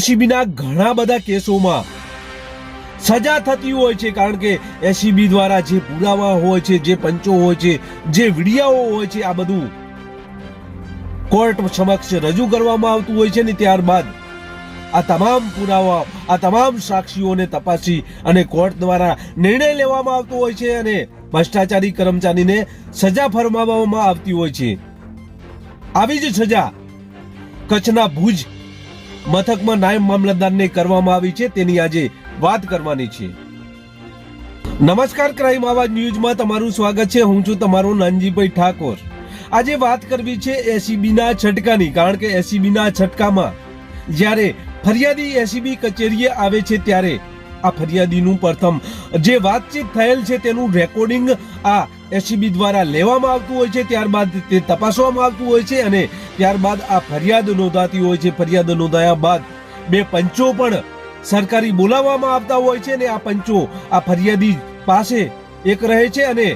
એસીબીના ઘણા બધા કેસોમાં સજા થતી હોય છે, કારણ કે એસીબી દ્વારા જે પુરાવા હોય છે, જે પંચો હોય છે, જે વિડિયાઓ હોય છે, આ બધું કોર્ટ સમક્ષ રજૂ કરવામાં આવતું હોય છે ને ત્યારબાદ આ તમામ પુરાવા, આ તમામ સાક્ષીઓને તપાસી અને કોર્ટ દ્વારા નિર્ણય લેવામાં આવતો હોય છે અને ભ્રષ્ટાચારી કર્મચારીને સજા ફરમાવવામાં આવતી હોય છે. આવી જ સજા કચ્છના ભુજ મથકમાં નાયબ મામલતદારને કરવામાં આવી છે. તેની આજે વાત કરવાની છે. નમસ્કાર, ક્રાઇમ આવાજ ન્યૂઝમાં તમારું સ્વાગત છે. હું છું તમારો નાનજીભાઈ ઠાકોર. આજે વાત કરવી છે એસીબીના છટકાની, કારણ કે એસીબીના છટકામાં જ્યારે ફરિયાદી એસીબી કચેરીએ આવે છે ત્યારે આ ફરિયાદીનું પ્રથમ. જે વાતચીત થયેલ છે તેનું રેકોર્ડિંગ આ એસીબી દ્વારા લેવામાં આવતું હોય છે, ત્યારબાદ તે તપાસવામાં આવતું હોય છે અને ત્યારબાદ આ ફરિયાદ નોંધાતી હોય છે. ફરિયાદ નોંધાયા બાદ બે પંચો પણ સરકારી બોલાવવામાં આવતા હોય છે અને આ પંચો આ ફરિયાદી પાસે એક રહે છે અને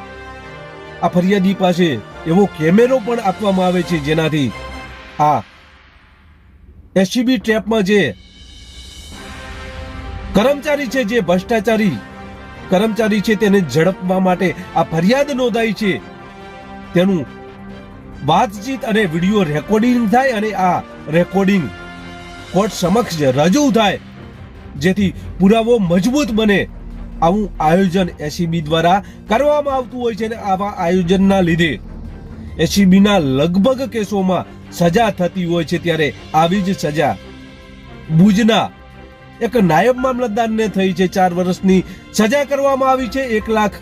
આ ફરિયાદી પાસે એવો કેમેરો પણ આપવામાં આવે છે જેનાથી આ એસસીબી ટ્રેપમાં જે કર્મચારી છે જે ભ્રષ્ટાચારી, કર્મચારી છે તેને ઝડપવા માટે આ ફરિયાદ નોંધાઈ છે. તેનું વાતચીત અને વીડિયો રેકોર્ડિંગ થાય અને આ રેકોર્ડિંગ કોર્ટ સમક્ષ રજૂ થાય, જેથી પુરાવો મજબૂત બને. આવું આયોજન એસીબી દ્વારા કરવામાં આવતું હોય છે અને આવા આયોજનના લીધે એસીબીના લગભગ કેસોમાં સજા થતી હોય છે ત્યારે આવી જ સજા. ભુજના એક નાયબ મામલતદારને થઈ છે ચાર વર્ષની સજા કરવામાં આવી છે એક લાખ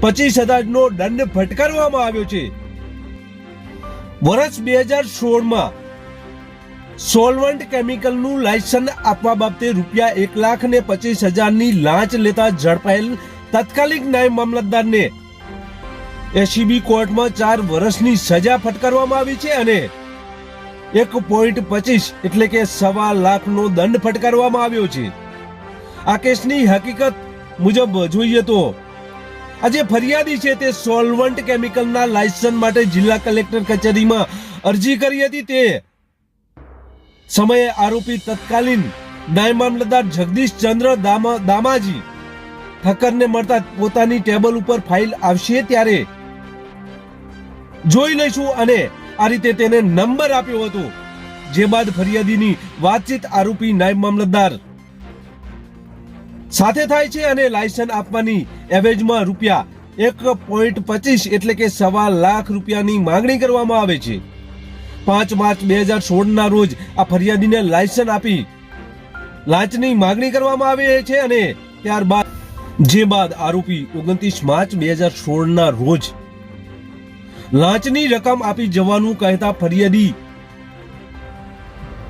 પચીસ હજારનો દંડ ફટકારવામાં આવ્યો છે. વર્ષ બે હજાર સોળમાં સોલવન્ટ કેમિકલનું લાયસન્સ આપવા બાબતે રૂપિયા એક લાખ ને પચીસ હજારની લાંચ લેતા ઝડપાયેલ તાત્કાલિક નાયબ મામલતદારને એસીબી કોર્ટમાં ચાર વર્ષની સજા ફટકારવામાં આવી છે અને એક પોઈન્ટ પચીસ એટલે કે સવા લાખનો દંડ ફટકારવામાં આવ્યો છે. આ કેસની હકીકત મુજબ જોઈએ તો આજે ફરિયાદી છે તે સોલવન્ટ કેમિકલના લાયસન્સ માટે જિલ્લા કલેક્ટર કચેરીમાં અરજી કરી હતી તે સમયે આરોપી તત્કાલીન નાયબ મામલતદાર જગદીશ ચંદ્ર દામા, દામાજી ઠક્કરને મળતા પોતાની ટેબલ ઉપર ફાઇલ આવશે ત્યારે જોઈ લઈશું અને આ રીતે તેને નંબર આપ્યો હતો. જે બાદ ફરિયાદીની વાતચીત આરોપી નાયબ મામલતદાર સાથે થાય છે અને લાયસન્સ આપવાની એવેજમાં રૂપિયા એક પોઈન્ટ પચીસ એટલે કે સવા લાખ રૂપિયાની માંગણી કરવામાં આવે છે. પાંચ માર્ચ બે હજાર સોળના રોજ આ ફરિયાદીને લાયસન્સ આપી લાંચની માંગણી કરવામાં આવે છે અને ત્યારબાદ જે બાદ આરોપી ઓગણત્રીસ માર્ચ બે હજાર સોળના રોજ લાંચની રકમ આપી જવાનું કહેતા ફરિયાદી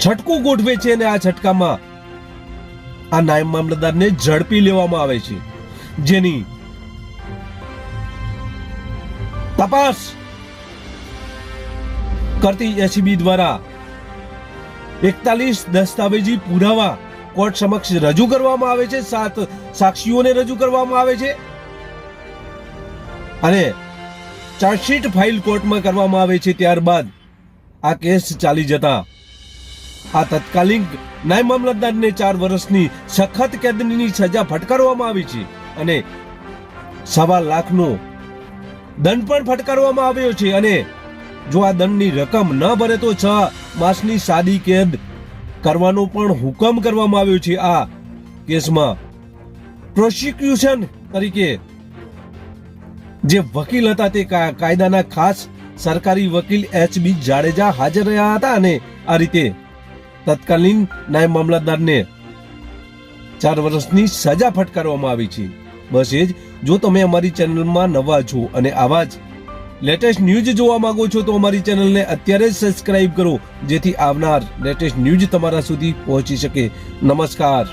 છટકું ગોઠવે છે અને આ છટકામાં આ નાયબ મામલતદારને ઝડપી લેવામાં આવે છે. જેની તપાસ કરતી એસીબી દ્વારા એકતાલીસ દસ્તાવેજી પુરાવા કોર્ટ સમક્ષ રજૂ કરવામાં આવે છે. સાત સાક્ષીઓને રજૂ કરવામાં આવે છે. અને ચાર્જશીટ ફાઇલ કોર્ટમાં કરવામાં આવે છે ત્યારબાદ આ કેસ ચાલી જતા. આ તત્કાલીન નાયબ મામલતદારને ચાર વર્ષની સખત કેદની સજા ફટકારવામાં આવી છે અને સવા લાખનો દંડ પણ ફટકારવામાં આવ્યો છે અને જો આ દંડની રકમ ન ભરે તો છ માસની સાદી કેદ કરવાનો પણ હુકમ કરવામાં આવ્યો છે આ કેસમાં પ્રોસિક્યુશન તરીકે જે વકીલ હતા તે કાયદાના ખાસ સરકારી વકીલ એચ બી જાડેજા હાજર રહ્યા હતા અને આ રીતે તત્કાલીન નાયબ મામલતદારને ચાર વર્ષની સજા ફટકારવામાં આવી છે. બસ એ જ, જો તમે અમારી ચેનલમાં નવા છો અને આવા જ લેટેસ્ટ ન્યૂઝ જોવા માંગો છો, તો અમારી ચેનલને અત્યારે જ સબસ્ક્રાઇબ કરો, જેથી આવનાર લેટેસ્ટ ન્યૂઝ તમારા સુધી પહોંચી શકે. નમસ્કાર.